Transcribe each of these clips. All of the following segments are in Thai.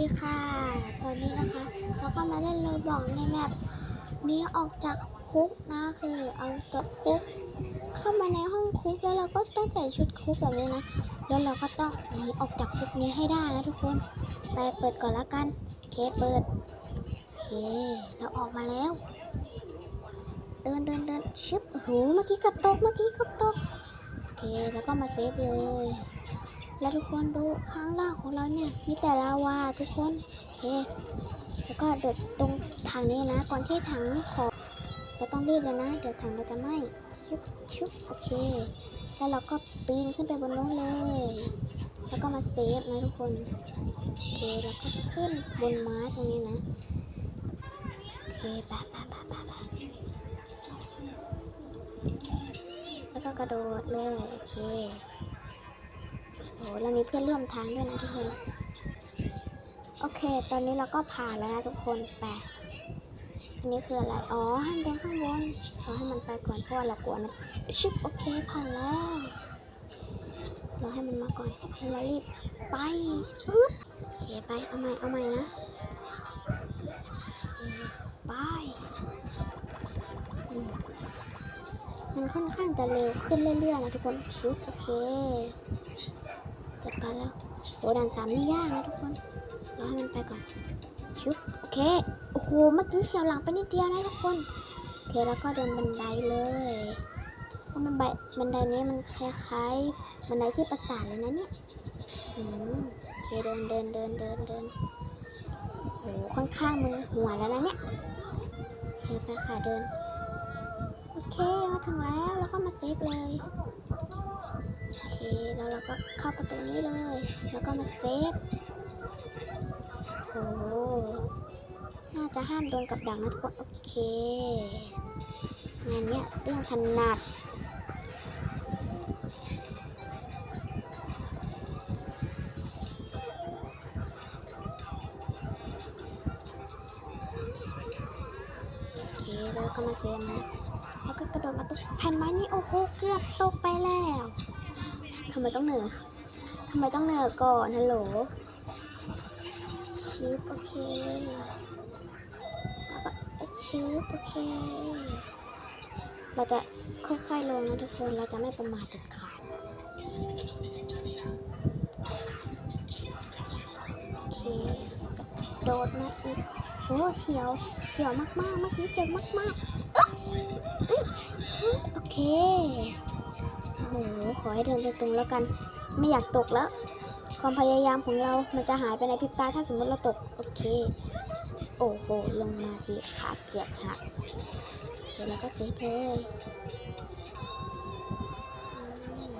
ดีค่ะ ตอนนี้นะคะเราก็มาเล่นโรบอกในแมปนี้ออกจากคุกนะคือเอาจากคุกเข้ามาในห้องคุกแล้วเราก็ต้องใส่ชุดคุกแบบนี้นะแล้วเราก็ต้องหนีออกจากคุกนี้ให้ได้นะทุกคนไปเปิดก่อนละกันโอเคเปิดโอเคเราออกมาแล้วเดินเดินเดินชึบโอ้โหเมื่อกี้กับตกเมื่อกี้กับตกโอเคแล้วก็มาเซฟเลย แล้วทุกคนดูข้างล่างของเราเนี่ยมีแต่ลาวาทุกคนโอเค แล้วก็เดินตรงทางนี้นะ ก่อนที่ถังของเราต้องรีบเลยนะ เดี๋ยวถังเราจะไหม้ชุบชุบโอเค แล้วเราก็ปีนขึ้นไปบนนู้นเลย แล้วก็มาเซฟนะทุกคนโอเคแล้วก็ขึ้นบนไม้ตรงนี้นะโอเคปไปไปไปไปแล้วก็กระโดดเลยโอเค โอ้เรามีเพื่อนร่วมทางด้วยนะทุกคน โอเค ตอนนี้เราก็ผ่านแล้วนะทุกคนไปอันนี้คืออะไร อ๋อห้ามเดินข้างบนเราให้มันไปก่อนเพราะว่าเรากลัวนะชิบโอเคผ่านแล้ว เราให้มันมาก่อนให้เรารีบไปปึ๊บโอเคไปเอาใหม่เอาใหม่นะไปมมันค่อนข้างจะเร็วขึ้นเรื่อยๆนะทุกคนชิบโอเค เกิดการแล้วโหด่านสามนี่ยากนะทุกคนเราให้มันไปก่อนชุบโอเคโอ้โหเมื่อกี้เฉียวหลังไปนิดเดียวนะทุกคนโอเคแล้วก็เดินบันไดเลยเพราะมันใบบันไดนี้มันคล้ายๆบันไดที่ประสานเลยนะเนี่ยอืมโอเคเดินเดินเดินเดินเดินโอ้โหค่อนข้างมึนหัวแล้วนะเนี่ยโอเคไปค่ะเดินโอเคมาถึงแล้วแล้วก็มาเซฟเลย แล้วเราก็เข้าประตูนี้เลย แล้วก็มาเซฟโอ้โหน่าจะห้ามโดนกับดักนะทุกคนโอเคงานเนี้ยเรื่องถนัดโอเคแล้วก็มาเซฟนะแล้วก็กระโดดมาตกแผ่นไม้นี่โอ้โหเกือบตกไปแล้ว ทำไมต้องเหนือทำไมต้องเหนือก่อนฮัลโหลชิปโอเคแล้วก็ชิปโอเค เราจะค่อยๆลงนะทุกคน เราจะไม่ประมาทเด็ดขาดโอเคกระโดดมาอีกโอ้เฉียวเฉียวมากๆ เมื่อกี้เฉียวมากๆอ๊ะอึ๊ะโอเค โอ้โห ขอให้เดินตรงๆแล้วกัน ไม่อยากตกแล้ว ความพยายามของเรา มันจะหายไปในพริบตาถ้าสมมติเราตก โอเค โอ้โห ลงมาทีขาเกือบหักโอเคแล้วก็เซฟเลยอืม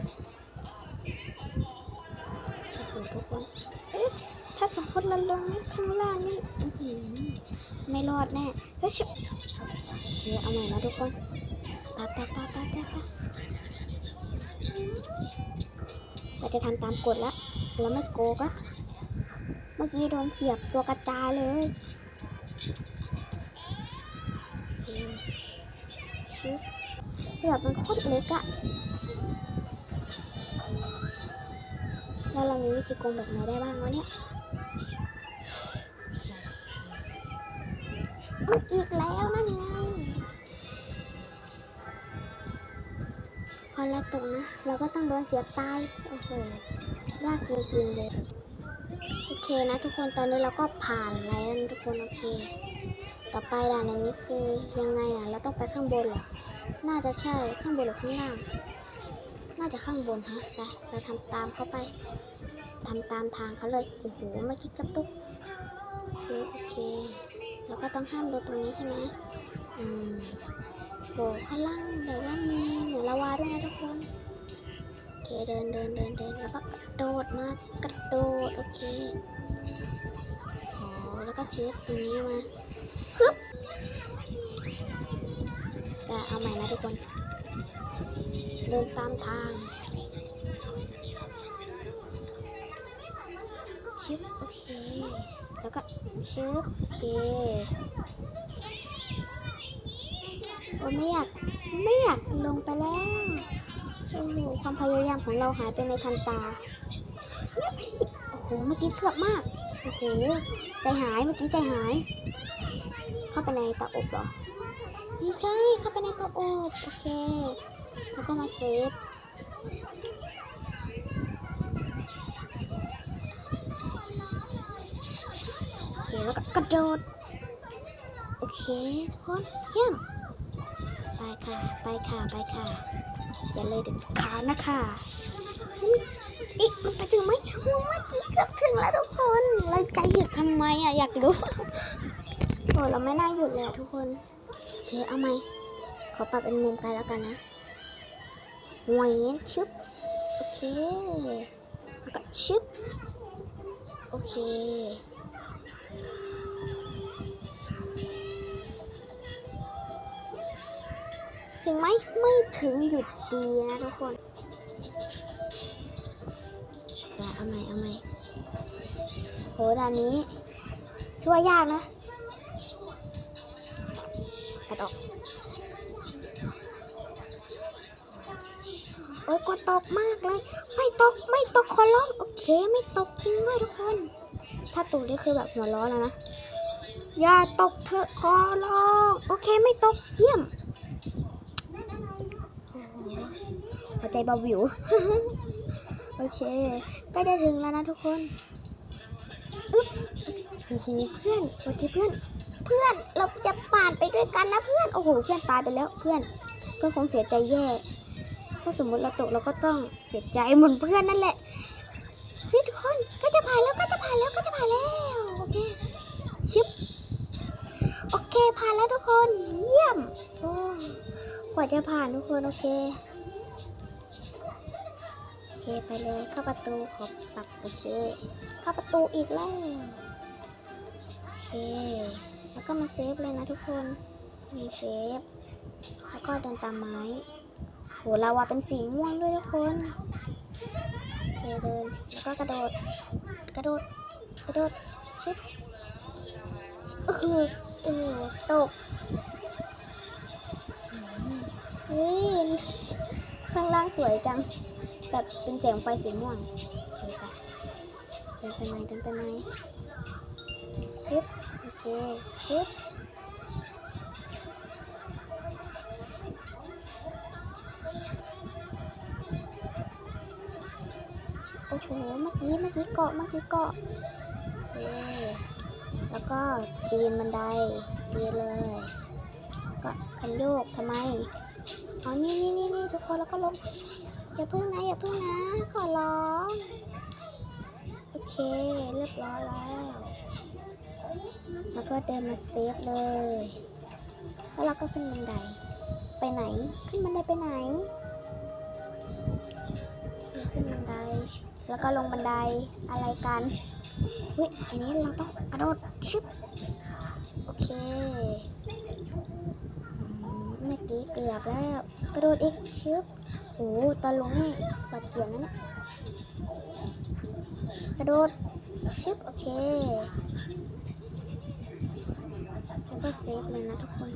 โอ้โหทุกคนเอ๊ะถ้าสมมติเราลงข้างล่างนี่อื้อหือไม่รอดแน่ เฮ้ยชิบโอเคเอาใหม่นะทุกคนปไปไปไปไปไป เราจะทำตามกฎแล้วเราไม่โกกแล้วเมื่อกี้โดนเสียบตัวกระจายเลยอืมชิบแบบมันโคตรเล็กอะแล้วเรามีวิธีโกงแบบไหนได้บ้างวะเนี่ยอีกแล้ว อเราตกนะ เราก็ต้องโดนเสียบตาย โอ้โห ยากจริงๆเลย โอเคนะทุกคน ตอนนี้เราก็ผ่านแล้วนะทุกคน โอเค ต่อไปด่านอันนี้คือยังไงอะ เราต้องไปข้างบนเหรอ น่าจะใช่ ข้างบนหรือข้างล่าง น่าจะข้างบนฮะไปเราทำตามเขาไปทำตามทางเขาเลย โอ้โหไม่คิดกระตุกโอเคโอเค แล้วก็ต้องห้ามโดนตรงนี้ใช่ไหมอืมโหข้างล่างเดี๋ยวว่ามีเหนือละวา เดินเดินเดินเดินแล้วก็กระโดดมากระโดดโอเคโอ้แล้วก็เชือกตรงนี้มาฮึบแต่เอาใหม่นะทุกคน เดินตามทางชิบโอเค แล้วก็ชิบโอเคโอ้ไม่อยากไม่อยากลงไปแล้ว ความพยายามของเราหายไปในทันตา โอ้โห เมื่อกี้เกือบมาก โอ้โห ใจหาย เมื่อกี้ใจหาย เข้าไปในตาอบเหรอไม่ใช่ เข้าไปในตาอบ โอเค แล้วก็มาเซฟโอเค แล้วก็กระโดด โอเคทุกคนเยี่ยม ไปค่ะ ไปค่ะ ไปค่ะ อย่าเลยเด็ดขาดนะคะอีกมันไปถึงไหมเมื่อกี้เกือบถึงแล้วทุกคน เราใจหยุดทำไมอะอยากรู้โอ้เราไม่น่าหยุดเลยทุกคนโอเคเอาไหมขอปรับเป็นมุมไกลแล้วกันนะหวยชึบโอเคแล้วก็ชึบโอเค ถึงไหมไม่ถึงหยุดดีนะทุกคนอย่าเอาใหม่เอาใหม่โหด่านนี้พี่ว่ายากนะตัดออกโอ้ยกลัวตกมากเลย ไม่ตกไม่ตกขอร้องโอเค ไม่ตกจริงด้วยทุกคน ถ้าตกนี่คือแบบหัวร้อนแล้วนะอย่าตกเถอะขอร้อง โอเคไม่ตกเยี่ยม หัวใจเบาวิว โอเคก็จะถึงแล้วนะทุกคนอึ๊บโอ้โหเพื่อนโอเคเพื่อน เพื่อนเราจะผ่านไปด้วยกันนะเพื่อน โอ้โห เพื่อนตายไปแล้วเพื่อน เพื่อนคงเสียใจแย่ ถ้าสมมุติเราตกเราก็ต้องเสียใจเหมือนเพื่อนนั่นแหละนี่ทุกคนก็จะผ่านแล้วก็จะผ่านแล้วก็จะผ่านแล้วโอเคชิปโอเคผ่านแล้วทุกคน เยี่ยมโอ้กว่าจะผ่านทุกคนโอเค เคไปเลยเข้าประตูขอปรับโอเคเข้าประตูอีกแล้วโอเคแล้วก็มาเซฟเลยนะทุกคนมีเซฟแล้วก็เดินตามไม้โหลาวาเป็นสีม่วงด้วยทุกคนโอเคเดินแล้วก็กระโดดกระโดดกระโดดชิบเออเออตกเฮ้ยข้างล่างสวยจัง แบบเป็นแสงไฟสีม่วงโอเคค่ะดินไปไหมเดินไปไหมฟึบโอเคฟึบโอ้โห เมื่อกี้ เมื่อกี้เกาะ เมื่อกี้เกาะ โอเค แล้วก็ปีนบันไดปีนเลย ก็คันโยกทำไม อ๋อ นี่นี่นี่นี่ทุกคน แล้วก็ลง อย่าเพิ่งนะอย่าเพิ่งนะ ขอร้อง โอเค เรียบร้อยแล้ว แล้วก็เดินมาเซฟเลย แล้วเราก็ขึ้นบันได ไปไหน ขึ้นบันไดไปไหน ขึ้นบันได แล้วก็ลงบันได อะไรกันเฮ้ยอันนี้เราต้องกระโดดชิปโอเค เมื่อกี้เกือบแล้ว กระโดดอีกชิป โอ้ตอนลงนี่ปัดเสียงนะเนี่ยกระโดดชิปโอเค แล้วก็เซฟเลยนะทุกคน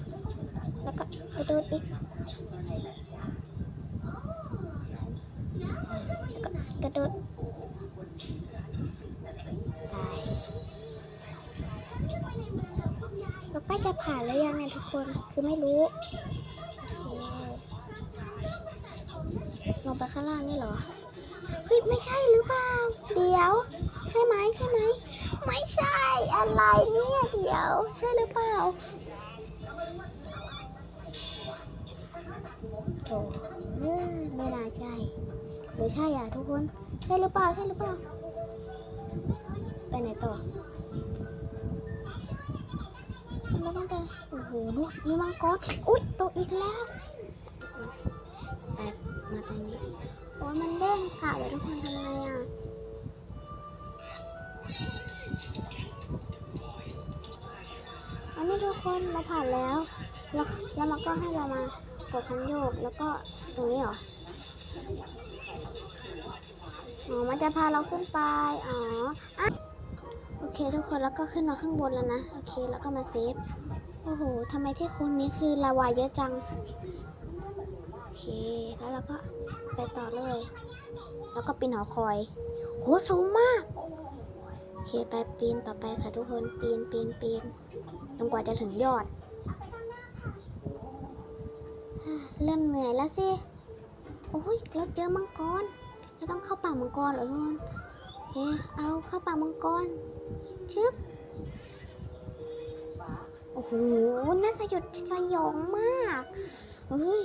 แล้วก็กระโดดอีกแล้วก็กระโดดตายเราใกล้จะผ่านแล้วยังเนี่ยทุกคน คือไม่รู้ ลงไปข้างล่างนี่เหรอ เฮ้ย ไม่ใช่หรือเปล่า เดี๋ยว ใช่ไหมใช่ไหม ไม่ใช่ อะไรเนี่ยเดี๋ยว ใช่หรือเปล่าโถเออไม่น่าใช่ หรือใช่อะทุกคน ใช่หรือเปล่า ใช่หรือเปล่า ไปไหนต่อแล้วตั้งแต่โอ้โหนู่นมีมังกร อุ๊ยตกอีกแล้วไป มาตรงนี้ โอ้ยมันเด้งค่ะเดี๋ยวทุกคนทำไงอะอันนี้ทุกคนเราผ่านแล้ว แล้วแล้วมันก็ให้เรามากดคันโยกแล้วก็ตรงนี้เหรอ อ๋อ มันจะพาเราขึ้นไป อ๋ออะโอเคทุกคนแล้วก็ขึ้นมาข้างบนแล้วนะ โอเคแล้วก็มาเซฟ โอ้โหทำไมที่คุณนี้คือลาวาเยอะจัง เคแล้วเราก็ไปต่อเลย แล้วก็ปีนหอคอย โหสูงมาก โอเคไปปีนต่อไปค่ะทุกคนปีนปีนปีนจนกว่าจะถึงยอด เริ่มเหนื่อยแล้วสิ โอ้ยเราเจอมังกรเราต้องเข้าป่ามังกรเหรอทุกคนโอเคเอาเข้าป่ามังกรชึบโอ้โหน่าสยดสยองมากเฮ้ย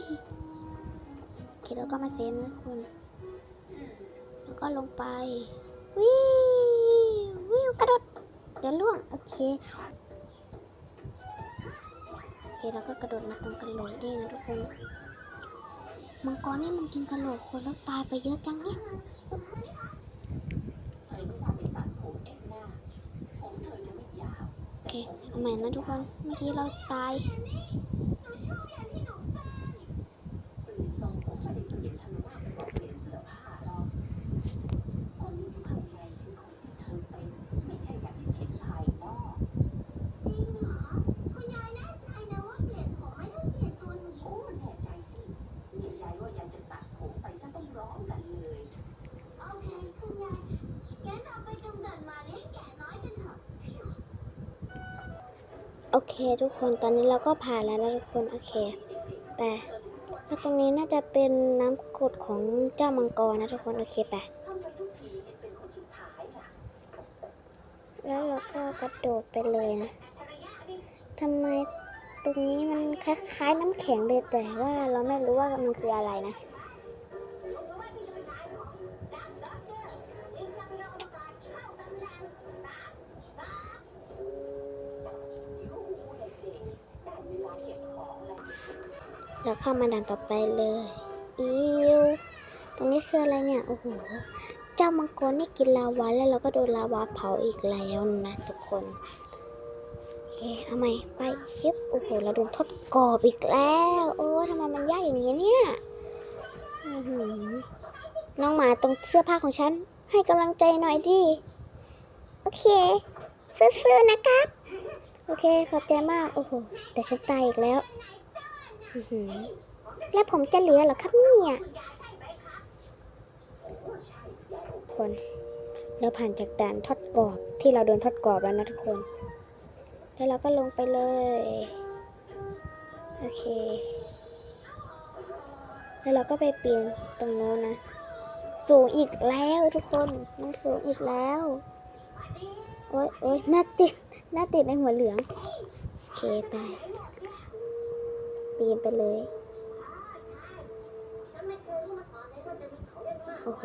เคแล้วก็มาเซฟนะทุกคน แล้วก็ลงไป วิววิวกระโดด เดี๋ยวล่วง โอเค โอเคแล้วก็กระโดดมาตรงกระโหลกนี่นะทุกคน มังกรนี่มันกินกระโหลกคนแล้วตายไปเยอะจังเนี่ยโอเคเอาใหม่นะทุกคน เมื่อกี้เราตาย เคทุกคนตอนนี้เราก็ผ่านแล้วนะทุกคนโอเคไปแล้วตรงนี้น่าจะเป็นน้ำกรดของเจ้ามังกรนะทุกคนโอเคไปแล้วเราก็กระโดดไปเลยนะทำไมตรงนี้มันคล้ายๆน้ำแข็งเลยแต่ว่าเราไม่รู้ว่ามันคืออะไรนะ ข้ามาด่านต่อไปเลยอิวตรงนี้คืออะไรเนี่ย โอ้โห เจ้ามังกรนี่กินลาวาแล้วเราก็โดนลาวาเผาอีกแล้วนะทุกคนโอเคเอาใหมไปชิปโอ้โห เราโดนทดกรอบอีกแล้ว โอ้ทำไมมันยากอย่างนี้เนี่ยน้องหมาตรงเสื้อผ้าของฉัน ให้กำลังใจหน่อยดิ โอเค ซื่อๆนะครับ โอเค ขอบใจมาก โอ้โห แต่ฉันตายอีกแล้ว แล้วผมจะเหลือหรอครับเนี่ยคน เราผ่านจากด่านทอดกรอบที่เราโดนทอดกรอบแล้วนะทุกคน แล้วเราก็ลงไปเลย โอเค แล้วเราก็ไปปีนตรงโน้นนะ สูงอีกแล้วทุกคน มันสูงอีกแล้ว โอ๊ยโอ๊ยหน้าติดหน้าติดในหัวเหลือง โอเคไป ปีนไปเลย โอ้โห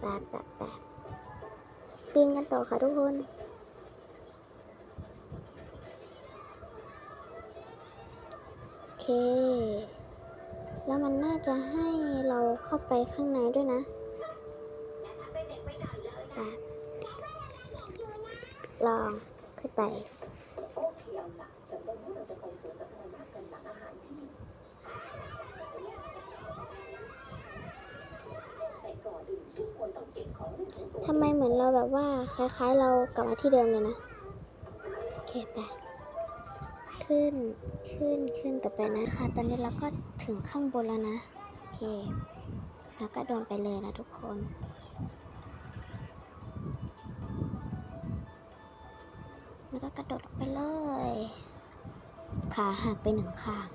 แปะแปะแปะปีนกันต่อค่ะทุกคนโอเค แล้วมันน่าจะให้เราเข้าไปข้างในด้วยนะแปะลองขึ้นไป ทำไมเหมือนเราแบบว่าคล้าย ๆ เรากลับมาที่เดิมเลยนะ โอเคไปขึ้น ขึ้น ขึ้นต่อไปนะค่ะตอนนี้เราก็ถึงข้างบนแล้วนะ โอเค แล้วก็โดนไปเลยนะทุกคนแล้วก็กระโดดลงไปเลย ขาหักไปหนึ่งข้าง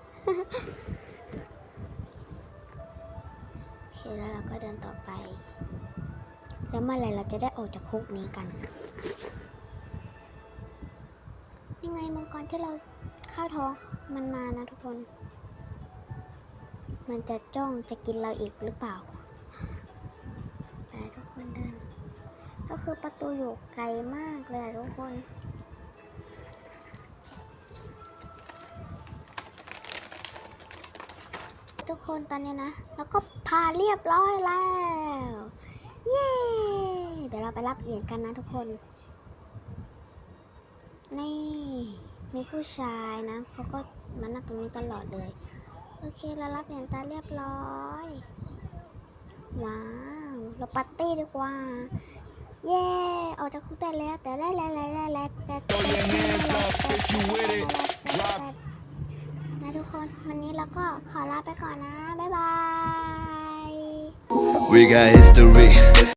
โอเคแล้วเราก็เดินต่อไป แล้วเมื่อไรเราจะได้ออกจากคุกนี้กัน ยังไงมังกรที่เราเข้าท้องมันมานะทุกคน มันจะจ้องจะกินเราอีกหรือเปล่าไปทุกคนเดินก็คือประตูอยู่ไกลมากเลยทุกคนทุกคนตอนนี้นะ แล้วก็พาเรียบร้อยแล้ว เย้ เดี๋ยวเราไปรับเหรียญกันนะทุกคน นี่มีผู้ชายนะเขาก็มานั่งตรงนี้ตลอดเลย โอเคเรารับเหรียญตาเรียบร้อย ว้าว เราปาร์ตี้ดีกว่า เย้ออกจากคุกได้แล้ว แต่ได้แล้วแล้วแล้วแต่แต่นะทุกคนวันนี้เราก็ขอลาไปก่อนนะ บ๊ายบาย We got history.